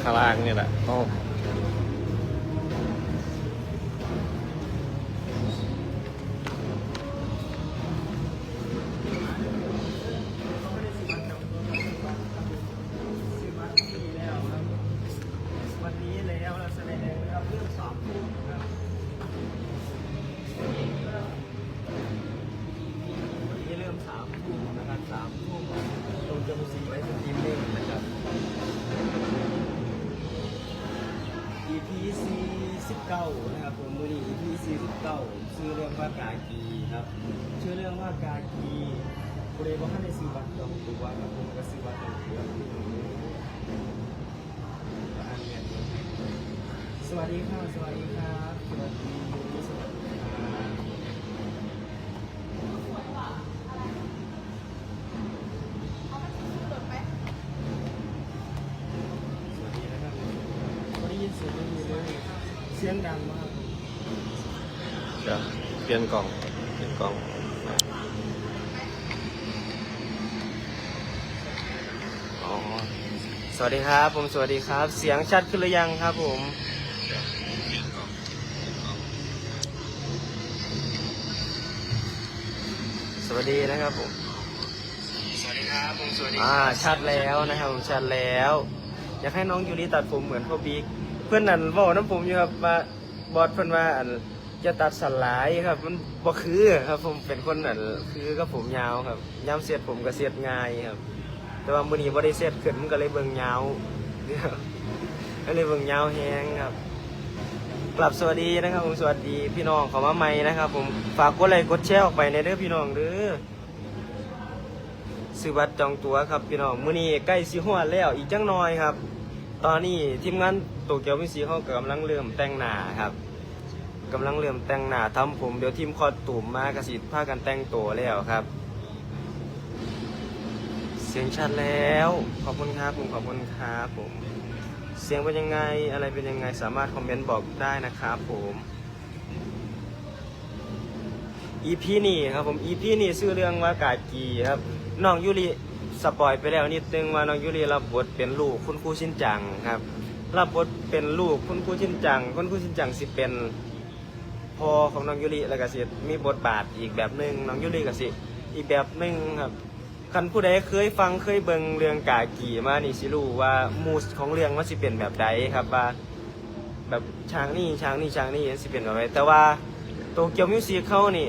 ข้างล่างนี่แหละต้อง 49นะครับผมมือนี้ EP 49ชื่อเรื่องว่ากากีครับชื่อเรื่องว่ากากีบริวารในซื้อบัตรจองตัวครับผมก็ซื้อบัตรจองตัวอันเนี้ยสวัสดีครับสวัสดีครับสวัสดี ลี่ยนกล่องเปลี่ยนกล่องอ๋อสวัสดีครับ ผมสวัสดีครับ เสียงชัดขึ้นหรือยังครับผมสวัสดีนะครับผมสวัสดีครับผมสวัสดีอ่าชัดแล้วนะครับผมชัดแล้ว อยากให้น้องยูริตัดผมเหมือนพ่อบิ๊กเพื่อนนั่นบอกน้ำผมอยู่ครับว่าบอสเพื่อนว่า อันจะตัดสันหลายครับ มันบ่คือครับ ผมเป็นคนอันคือก็ผมยาวครับย้ำเสียดผมก็เสียดง่ายครับ แต่ว่ามือนี้บ่ได้เสียดขึ้นมันก็เลยเบิ่งยาวครับก็เลยเบิ่งยาวแฮงครับกลับสวัสดีนะครับผมสวัสดีพี่น้องเขอมาใหม่นะครับ ผมฝากกดไลค์กดแชร์ออกไปในเด้อพี่น้องเด้อซื้อบัตรจองตั๋วครับพี่น้องมื้อนี้ใกล้สิฮอดแล้วอีกจังน้อยครับ ตอนนี้ทีมงานโตเกียวมิวสิคเขากำลังเริ่มแต่งหน้าครับ กำลังเริ่มแต่งหน้าทำผม เดี๋ยวทีมคอตุ่มมากระสิพากันแต่งตัวแล้วครับ เสียงชัดแล้ว ขอบคุณครับผมขอบคุณครับผม เสียงเป็นยังไงอะไรเป็นยังไงสามารถคอมเมนต์บอกได้นะครับผม EP นี่ครับผม EP นี่ชื่อเรื่องว่ากากีครับน้องยูริสปอยไปแล้วนิดนึงว่าน้องยูริรับบทเป็นลูกคุณครูชินจังครับรับบทเป็นลูกคุณครูชินจังคุณครูชินจังสิเป็น พ่อของน้องยูริแล้วก็สิมีบทบาทอีกแบบหนึ่งน้องยูริก็สิอีกแบบหนึ่งครับคันผู้ใดเคยฟังเคยเบิ่งเรื่องกากีมานี่สิรู้ว่ามูสของเรื่องมันสิเป็นแบบใดครับว่าแบบช้างนี่ช้างนี่ช้างนี่สิเป็นแบบไหนแต่ว่าโตเกียวมิวสิคเขานี่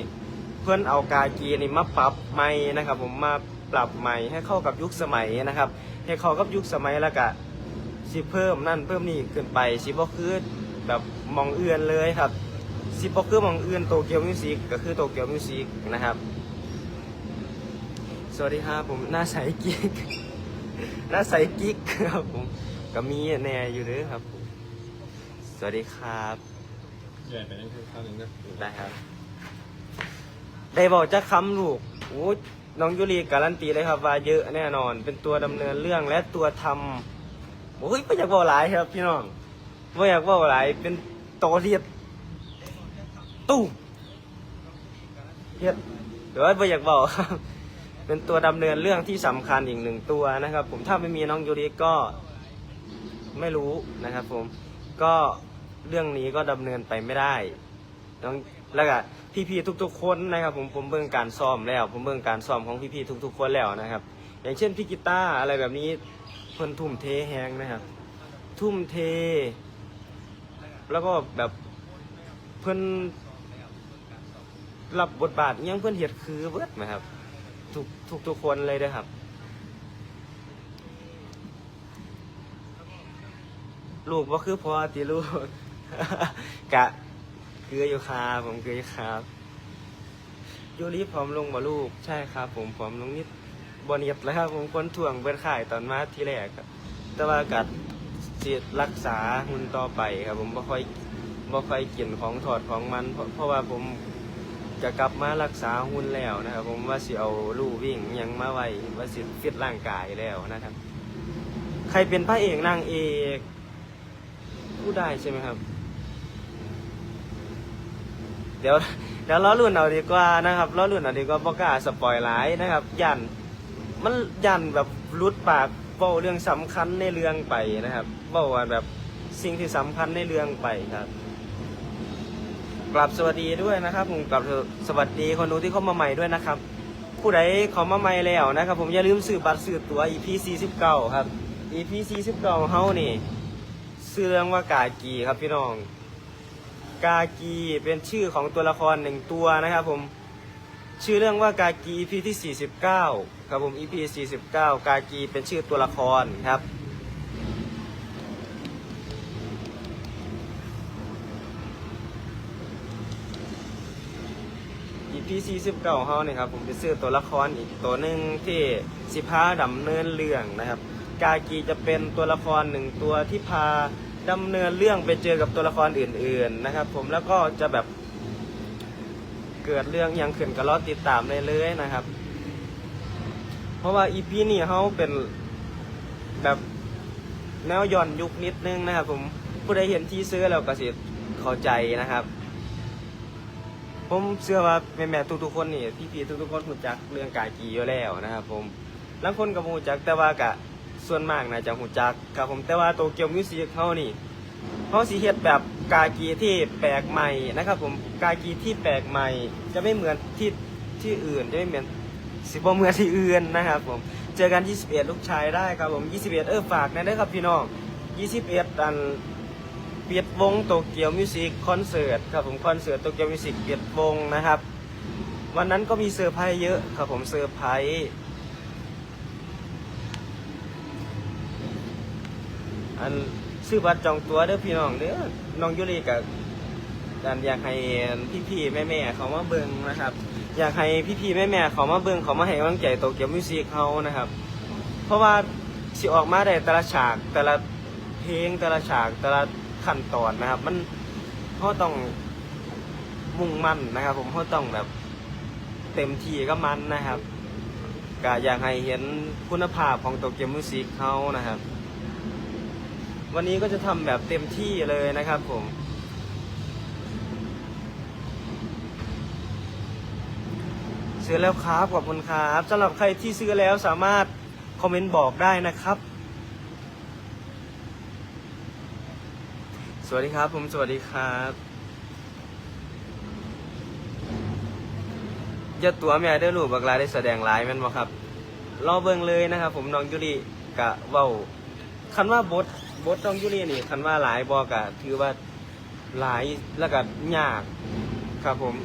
เพื่อนเอากากีนี่มาปรับใหม่นะครับ ผมมาปรับใหม่ให้เข้ากับยุคสมัยนะครับ ให้เข้ากับยุคสมัยแล้วก็สิเพิ่มนั่นเพิ่มนี่ขึ้นไปสิบ่คือแบบมองเอื่อนเลยครับ สิบ่คือมองเอื่อนโตเกียวมิวสิกก็คือโตเกียวมิวสิกนะครับ สวัสดีครับผมหน้าใสกิ๊กหน้าใสกิ๊กครับผมก็มีแน่อยู่เด้อครับผมสวัสดีครับ ใหญ่ไปนั่นคือข้าวหนึ่งนะได้ครับ ได้บอกจะคำลูกโอ้ยน้องยุรีการันตีเลยครับว่าเยอะแน่นอน เป็นตัวดำเนินเรื่องและตัวทำโอ้ยไม่อยากบอกหลายครับ พี่น้องไม่อยากบอกหลายเป็นโตเรียด ตู้เรียดเดี๋ยวไม่อยากบอกครับ เป็นตัวดำเนินเรื่องที่สำคัญอีกหนึ่งตัวนะครับ ผมถ้าไม่มีน้องยูริก็ไม่รู้นะครับผมก็เรื่องนี้ก็ดำเนินไปไม่ได้น้องแล้วก็พี่ๆทุก ๆ คนนะครับ ผมผมเบิ่งการซ้อมแล้ว ผมเบิ่งการซ้อมของพี่ๆทุก ๆ คนแล้วนะครับ อย่างเช่นพี่กีตาร์อะไรแบบนี้เพิ่นทุ่มเทแฮงนะครับ ทุ่มเท แล้วก็แบบเพิ่น รับบทบาทอิหยังเพิ่อนเฮ็ดคือเบิดนะครับ ทุกทุกทุกคนเลยนะครับ ลูกว่าคือพอติลูก กะเกลืออยู่ครับผมเกลืออยู่ครับยูริผอมลงบ่ลูกใช่ครับ ผมผอมลงนิดบเนียดแล้วครับ ผมคนถ่วงเบิดข่ายตอนมาที่แรกครับ แต่ว่ากัดสิรักษาหุ่นต่อไปครับ ผมบ่ค่อยบ่ค่อยกินของถอดของมันเพราะเพราะว่าผม จะกลับมารักษาหุ่นแล้วนะครับผมว่าสิเอาลู่วิ่งยังมาไว้ว่าสิฟิตร่างกายแล้วนะครับ ใครเป็นพระเอกนางเอกพูดได้ใช่ไหมครับ เดี๋ยวเดี๋ยวล้อรุ่นเอาดีกว่านะครับล้อรุ่นเอาดีกว่าบอกล้าสปอยไลายนะครับ ยันมันยันแบบรุดปากเว้าเรื่องสำคัญในเรื่องไปนะครับเว้าว่าแบบสิ่งที่สำคัญในเรื่องไปครับ กลับสวัสดีด้วยนะครับผมกลับสวัสดีคนดูที่เข้ามาใหม่ด้วยนะครับ ผู้ใดเข้ามาใหม่แล้วนะครับ ผมอย่าลืมซื้อบัตรซื้อตั๋ว EP 49ครับ EP 49เฮานี่ซื้อเรื่องว่ากากีครับพี่น้อง กากีเป็นชื่อของตัวละครหนึ่งตัวนะครับผมชื่อเรื่องว่ากากี EP ที่ 49 ครับผม EP 49 กากีเป็นชื่อตัวละครครับ 49ของเขานี่ครับผมจะซื้อตัวละครอีกตัวหนึ่งที่สิพาดำเนินเรื่องนะครับ กากีจะเป็นตัวละครหนึ่งตัวที่พาดำเนินเรื่องไปเจอกับตัวละครอื่น ๆนะครับ ผมแล้วก็จะแบบเกิดเรื่องยังขึ้นก็รอติดตามได้เลยนะครับ เพราะว่า EP นี้เขาเป็นแบบแนวย้อนยุคนิดนึงนะครับ ผมผู้ใดเห็นที่ซื้อแล้วก็สิเข้าใจนะครับ ผมเชื่อว่าแม่แม่ๆทุกๆคนนี่พี่ๆทุกๆคนรู้จักเรื่องกากีอยู่แล้วนะครับผมบางคนก็บ่รู้จักแต่ว่ากะส่วนมากน่าจะรู้จักครับผมแต่ว่าโตเกียวมิวสิกเขานี่เขาสิเฮ็ดแบบกากีที่แปลกใหม่นะครับ ผมกากีที่แปลกใหม่ จะไม่เหมือนที่ที่อื่นจะไม่เหมือนสิบเหมือนที่อื่นนะครับ ผมเจอกัน 21 ลูกชายได้ครับผม 21 เออฝากนะเด้ครับพี่น้อง 21อัน เปียดวงโตเกียวมิวสิกคอนเสิร์ตครับผมคอนเสิร์ตโตเกียวมิวสิกเปียดวงนะครับ วันนั้นก็มีเซอร์ไพรส์เยอะครับผมเซอร์ไพรส์อันซื้อบัตรจองตัวเด้อพี่น้องเด้อน้องยุริกับอันอยากให้พี่ๆแม่ๆเขามาเบิ่งนะครับ อยากให้พี่ๆแม่ๆเขามาเบิ่งเขามาให้กำลังใจโตเกียวมิวสิกเขานะครับ เพราะว่าสิออกมาได้แต่ละฉากแต่ละเพลงแต่ละฉากแต่ละ ขั้นตอนนะครับ มันเขาต้องมุ่งมั่นนะครับ ผมเขาต้องแบบเต็มที่ก็มันนะครับก็อยากให้เห็นคุณภาพของโตเกียวมิวสิกเขานะครับ วันนี้ก็จะทำแบบเต็มที่เลยนะครับผมซื้อแล้วครับขอบคุณครับสำหรับใครที่ซื้อแล้วสามารถคอมเมนต์บอกได้นะครับ วัสดีครับ ผมสวัสดีครับอย่าตัวแม่ได้อลูกบักลาได้แสดงหลายแม่นบ่ครับรอเบิ่งเลยนะครับ ผมน้องยุริกะเว้าคันว่าบทบทน้องยุรินี่คันว่าหลายบอกะถือว่าหลายแล้วก็ยากครับผม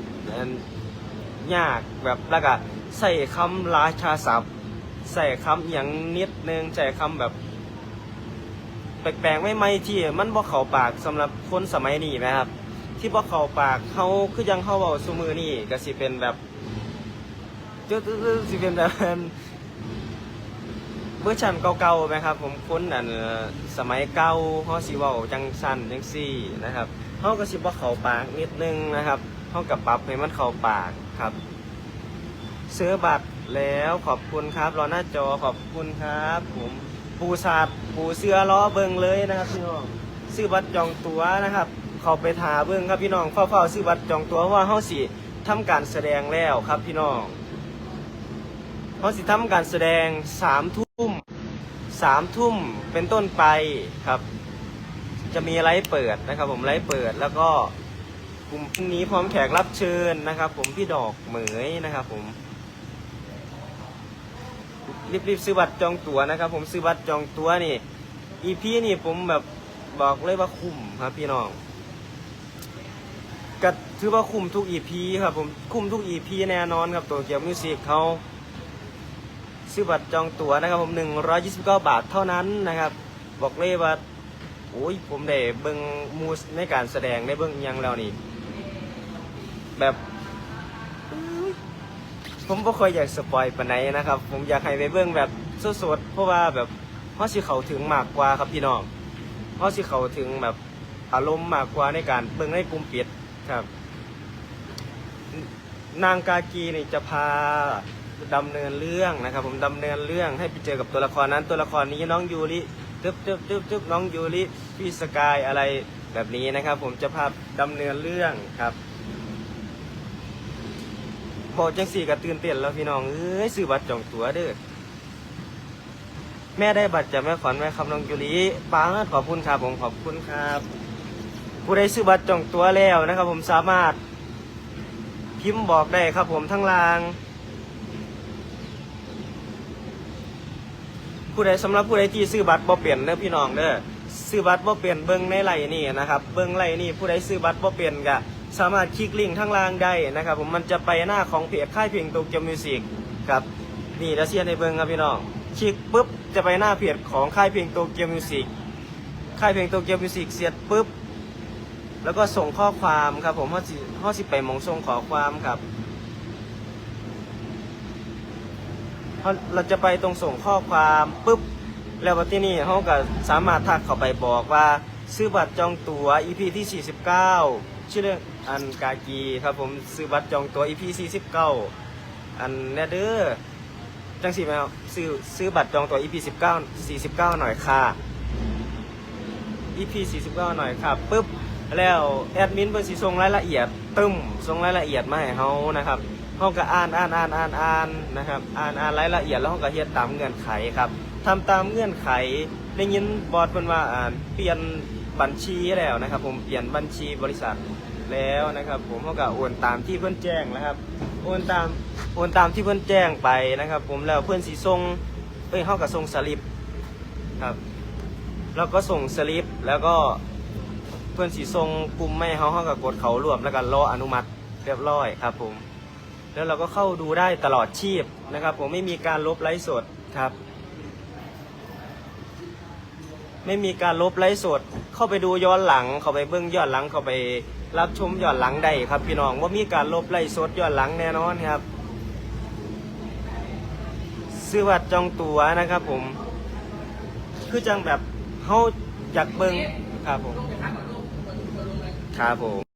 ยากแบบแล้วก็ใส่คำราชาศัพท์ ใส่คำอย่างนิดนึงใส่คำแบบ แปลกๆไม่ไม่ที่มันบ่เข้าปากสำหรับคนสมัยนี้นะครับ ที่บ่เข้าปากเขาคือยังเข้าเบาซุมือนี่ก็สิเป็นแบบจุดๆๆสิเป็นแบบเวอร์ชันเก่าๆไหมครับ ผมคนอันสมัยเก่าเขาสิเว้าจังสั้นจังซี่นะครับเขาก็สิบ่เข้าปากนิดนึงนะครับเขากับปรับให้มันเข้าปากครับซื้อบัตรแล้วขอบคุณครับ รอหน้าจอขอบคุณครับผม ปูสาดปูเสื้อล้อเบิงเลยนะครับพี่น้องซื้อบัตรจองตั๋วนะครับ เขาไปถาเบิงครับพี่น้องเฝ้าๆซื้อบัตรจองตั๋วเพราะว่าเฮาสิทำการแสดงแล้วครับพี่น้องเฮาสิทำการแสดงสามทุ่มสามทุ่มเป็นต้นไปครับ จะมีไลฟ์เปิดนะครับ ผมไลฟ์เปิดแล้วก็กลุ่มนี้พร้อมแขกรับเชิญนะครับ ผมพี่ดอกเหมยนะครับ ผม รีบๆซื้อบัตรจองตั๋วนะครับ ผมซื้อบัตรจองตั๋วนี่อีพีนี่ผมแบบบอกเลยว่าคุ้มครับพี่น้องก็ถือว่าคุ้มทุกอีพีครับผมคุ้มทุกอีพีแน่นอนครับตัวเกียวมิวสิกเขาซื้อบัตรจองตั๋วนะครับผม129 บาทเท่านั้นนะครับ บอกเลยว่าโอ้ยผมได้เบิ่งมูสในการแสดงได้เบิ่งอิหยังแล้วนี่แบบ ผมบ่ค่อยอยากสปอยปานไหนนะครับ ผมอยากให้ไปเบิ่งแบบสดๆเพราะว่าแบบเฮาสิเข้าถึงมากกว่าครับพี่น้องเฮาสิเข้าถึงแบบอารมณ์มากกว่าในการเบิ่งในกลุ่มปิดครับ นางกากีนี่จะพาดำเนินเรื่องนะครับ ผมดำเนินเรื่องให้ไปเจอกับตัวละครนั้นตัวละครนี้น้องยูริตึ๊บตึ๊บตึ๊บตึ๊บน้องยูริพี่สกายอะไรแบบนี้นะครับ ผมจะพาดำเนินเรื่องครับ บอกจังสี่ก็ตื่นเต้นแล้วพี่น้องเอ้ยซื้อบัตรจองตั๋วเด้อแม่ได้บัตรจากแม่ขวัญแม่คำน้องยุริปาดขอบคุณครับผมขอบคุณครับผู้ใดซื้อบัตรจองตัวแล้วนะครับ ผมสามารถ พิมพ์บอกได้ครับ ผมทั้งลาง ผู้ใดสำหรับผู้ใดที่ซื้อบัตรบ่เปลี่ยนเด้อพี่น้องเด้อซื้อบัตรบ่เปลี่ยนเบิ้งในไลนี่นะครับ เบิ้งไลนี่ผู้ใดซื้อบัตรบ่เปลี่ยนก็ สามารถคลิกลิงก์ทั้งล่างได้นะครับ ผมมันจะไปหน้าของเพจค่ายเพลงโตเกียวมิวสิกครับนี่แล้วเชียในเบิงครับพี่น้อง คลิกปุ๊บจะไปหน้าเพจของค่ายเพลงโตเกียวมิวสิกค่ายเพลงโตเกียวมิวสิกเสียดปุ๊บแล้วก็ส่งข้อความครับผมห้อสิห้อสิไปหมองส่งขอความครับเราเราจะไปตรงส่งข้อความปุ๊บแล้ววันที่นี่เขาก็สามารถทักเข้าไปบอกว่า ซื้อบัตรจองตั๋ว EP ที่ 49 ชื่อเรื่อง อันกากีครับผมซื้อบัตรจองตัว EP 49อันแนเดอร์จังสิไหมครับซื้อซื้อบัตรจองตัว EP 19 49 หน่อยค่ะ EP 49 หน่อยครับปุ๊บแล้วแอดมินเพิ่นสิส่งรายละเอียดตึ้มส่งรายละเอียดมาให้เฮานะครับเฮาก็อ่านอ่านอ่านอ่านอ่านนะครับอ่านอ่านรายละเอียดแล้วเฮาก็เฮ็ดตามเงื่อนไขครับทำตามเงื่อนไขได้ยินบอสเพิ่นว่าอ่าเปลี่ยนบัญชีแล้วนะครับ ผมเปลี่ยนบัญชีบริษัท แล้วนะครับผมเฮาก็โอนตามที่เพิ่อนแจ้งนะครับ โอนตามโอนตามที่เพิ่อนแจ้งไปนะครับ ผมแล้วเพิ่อนสิส่งเอ้ยเฮาก็ส่งสลิปครับแล้วก็ส่งสลิปแล้วก็เพื่อนสีทรงกลุ่มไม่เขาเขากับกดเขารวมแล้วก็รออนุมัติเรียบร้อยครับ ผม แล้วเราก็เข้าดูได้ตลอดชีพนะครับ ผมไม่มีการลบไลฟ์สดครับไม่มีการลบไลฟ์สด เข้าไปดูย้อนหลัง เข้าไปเบื้องย้อนหลัง เข้าไป รับชมย้อนหลังได้ครับพี่น้องว่ามีการลบไลฟ์สดย้อนหลังแน่นอนครับซื้อบัตรจองตั๋วนะครับ ผม คือจังแบบเขาอยากเบิ่งครับผมครับผม